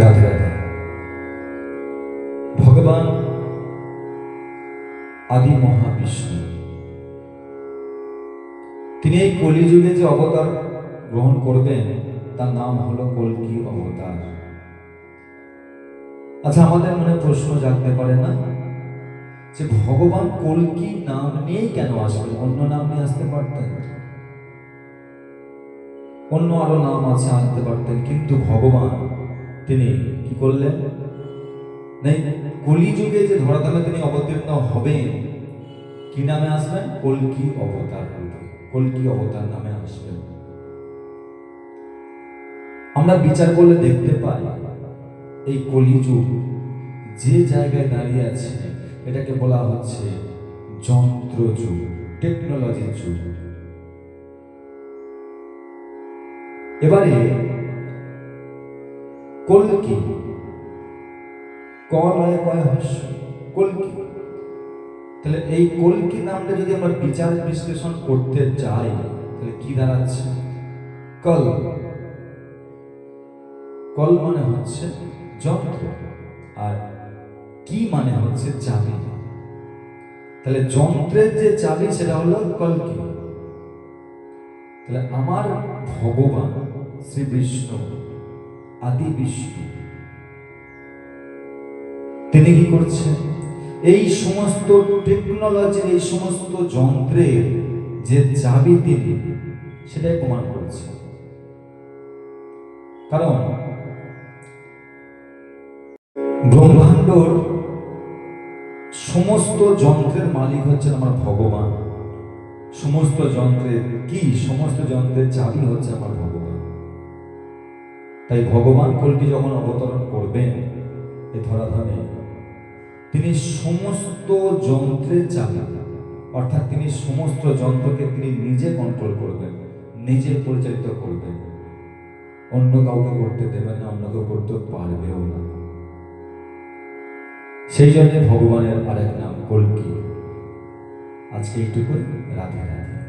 রাধে রাধে। ভগবান আদি মহাবিষ্ণু। তিনি এই কলিযুগে যে অবতার গ্রহণ করবেন, তার নাম হলো কলকি অবতার। আচ্ছা আমাদের মনে প্রশ্ন জাগতে পারে না যে ভগবান কলকি নাম নিয়েই কেন আসবেন অন্য নাম নিয়ে আসতে পারতেন? অন্য আরও নাম আছে আনতে পারতেন, কিন্তু ভগবান তিনি কি করলেন? নেই, কলিযুগে যে ধরাধামে তিনি অবতীর্ণ হবেন, কি নামে আসবেন? কলকি অবতার কলকি অবতার নামে আসবেন। আমরা বিচার করলে দেখতে পাই, এই কলিযুগ যে জায়গায় দাঁড়িয়ে আছে, এটাকে বলা হচ্ছে যন্ত্র যুগ টেকনোলজির যুগ। এবারে কলকি কলয় কয় হস্য কলকি তাহলে এই কলকি নামটা যদি আমরা বিচার বিশ্লেষণ করতে চাই তাহলে কি দাঁড়াচ্ছে? কল। কল মানে হচ্ছে যন্ত্র। আর কি মানে হচ্ছে চাবি? তাহলে যন্ত্রের যে চাবি, সেটা হলো কলকি তাহলে আমার ভগবান শ্রী বিষ্ণু আদি বিষ্ণু তিনি কি করছেন? এই সমস্ত টেকনোলজির এই সমস্ত যন্ত্রের যে চাবি তিনি, সেটাই প্রমাণ করছে। কারণ ব্রহ্মাণ্ডর সমস্ত যন্ত্রের মালিক হচ্ছেন আমার ভগবান। সমস্ত যন্ত্রের কি? সমস্ত যন্ত্রের চাবি হচ্ছে আমার ভগবান। তাই ভগবান কলকি যখন অবতরণ করবেন, এ ধরাধামে, তিনি সমস্ত যন্ত্রের চাবি অর্থাৎ তিনি সমস্ত যন্ত্রকে তিনি নিজে কন্ট্রোল করবেন, নিজে পরিচালিত করবেন। অন্য কাউকে করতে দেবেন না, অন্য কেউ করতে পারবেও না। সেই জন্য ভগবানের আরেক নাম কলকি। আজকে এইটুকুই, রাধে রাধে।